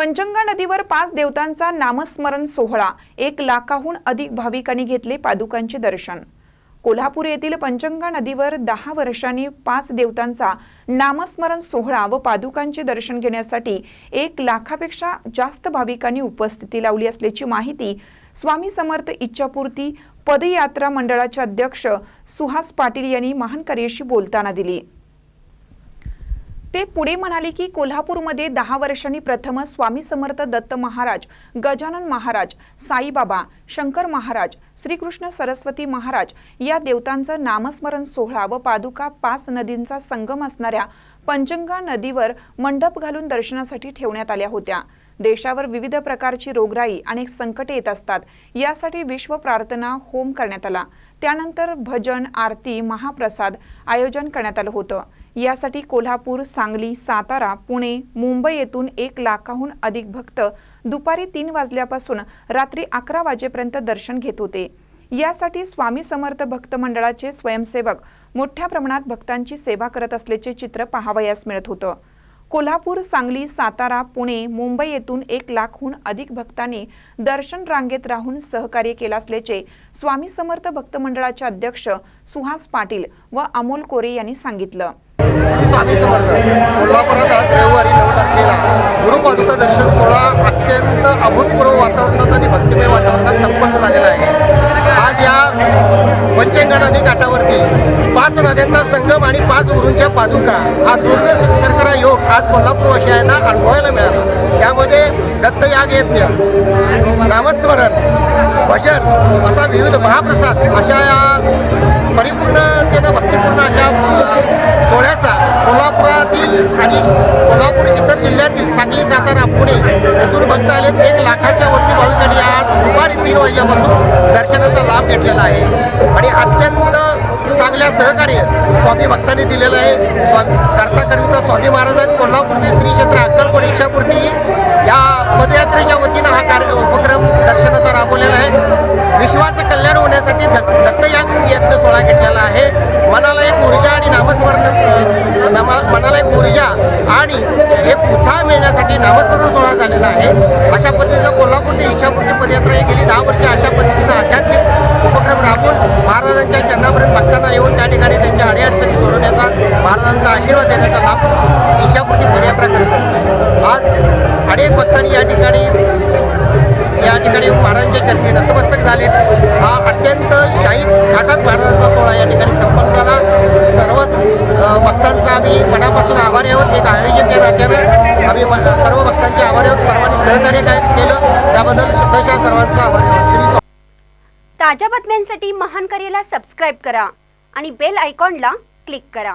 पंचंगा नदीवर पाच देवतांचा नामस्मरण सोहळा. एक लाखाहून अधिक भाविकांनी घेतले पादुकांचे दर्शन. कोल्हापूर येथील पंचंगा नदीवर दहा वर्षांनी पाच देवतांचा नामस्मरण सोहळा व पादुकांचे दर्शन घेण्यासाठी एक लाखापेक्षा जास्त भाविकांनी उपस्थिती लावली असल्याची माहिती स्वामी समर्थ इच्छापूर्ती पदयात्रा मंडळाचे अध्यक्ष सुहास पाटील यांनी महान बोलताना दिली. ते पुढे म्हणाले की कोल्हापूरमध्ये दहा वर्षांनी प्रथम स्वामी समर्थ दत्त महाराज गजानन महाराज साईबाबा शंकर महाराज श्रीकृष्ण सरस्वती महाराज या देवतांचं नामस्मरण सोहळा व पादुका पाच नदींचा संगम असणाऱ्या पंचंगा नदीवर मंडप घालून दर्शनासाठी ठेवण्यात आल्या होत्या. देशावर विविध प्रकारची रोगराई अनेक संकटे येत असतात. यासाठी विश्व प्रार्थना होम करण्यात आला. त्यानंतर भजन आरती महाप्रसाद आयोजन करण्यात आलं होतं. यासाठी कोल्हापूर सांगली सातारा पुणे मुंबई येथून एक लाखाहून अधिक भक्त दुपारी तीन वाजल्यापासून रात्री अकरा वाजेपर्यंत दर्शन घेत होते. यासाठी स्वामी समर्थ भक्त मंडळाचे स्वयंसेवक मोठ्या प्रमाणात भक्तांची सेवा करत असल्याचे चित्र पाहावयास मिळत होतं. कोल्हापूर सांगली सातारा पुणे मुंबई येथून एक लाखहून अधिक भक्तांनी दर्शन रांगेत राहून सहकार्य केलं असल्याचे स्वामी समर्थ भक्त मंडळाचे अध्यक्ष सुहास पाटील व अमोल कोरे यांनी सांगितलं. स्वामी समर्थ कोल्हापुरात आज रविवारी नऊ तारखेला गुरुपादुका दर्शन सोहळा अत्यंत अभूतपूर्व वातावरणात आणि भक्तिमय वातावरणात संपन्न झालेला आहे. आज या पंचंगा नदी काठावरती पाच नद्यांचा संगम आणि पाच गुरूंच्या पादुका. हा दुर्ग सरकारा योग आज कोल्हापूर वासियांना अनुभवायला मिळाला. त्यामध्ये दत्तयाग यज्ञ नामस्मरण भजन असा विविध महाप्रसाद अशा या परिपूर्णतेनं कोल्हापुरातील आणि कोल्हापूर इतर जिल्ह्यातील सांगली सातारा पुणे येथून भक्त आलेत. एक लाखाच्या वरती भाविकांनी आज दुपारी तीन वाजल्यापासून दर्शनाचा लाभ घेतलेला आहे. आणि अत्यंत चांगल्या सहकार्य स्वामी भक्तांनी दिलेलं आहे. स्वामी करता करविता स्वामी महाराजांनी कोल्हापूरचे श्री क्षेत्र अक्कलकोट इच्छापूर्ती या पदयात्रेच्या वतीनं हा कार्य उपक्रम दर्शनाचा राबवलेला आहे. विश्वाचं कल्याण होण्यासाठी दत्त दत्तयाग यज्ञ सोहळा घेतलेला आहे. नामस्मरण सोहळा झालेला आहे. अशा पद्धतीचं कोल्हापूर ते इच्छापूर्ती पदयात्रा ही गेली दहा वर्ष अशा पद्धतीनं आध्यात्मिक उपक्रम राबवून महाराजांच्या चरणापर्यंत भक्तांना येऊन त्या ठिकाणी त्यांच्या अडीअडचणी सोडवण्याचा महाराजांचा आशीर्वाद देण्याचा लाभ इच्छापूर्ती पदयात्रा करत असते. आज अनेक भक्तांनी या ठिकाणी या ठिकाणी महाराजांच्या चरणी नतमस्तक झाले हा अत्यंत शाही घाटात महाराजांचा सोहळा या ठिकाणी संपन्न झाला. सहकार्य केलं त्याबद्दल श्रद्धाशा सर्वांचा आभारी ताज्या बातम्यांसाठी महान करेला सबस्क्राईब करा आणि बेल आयकॉनला क्लिक करा.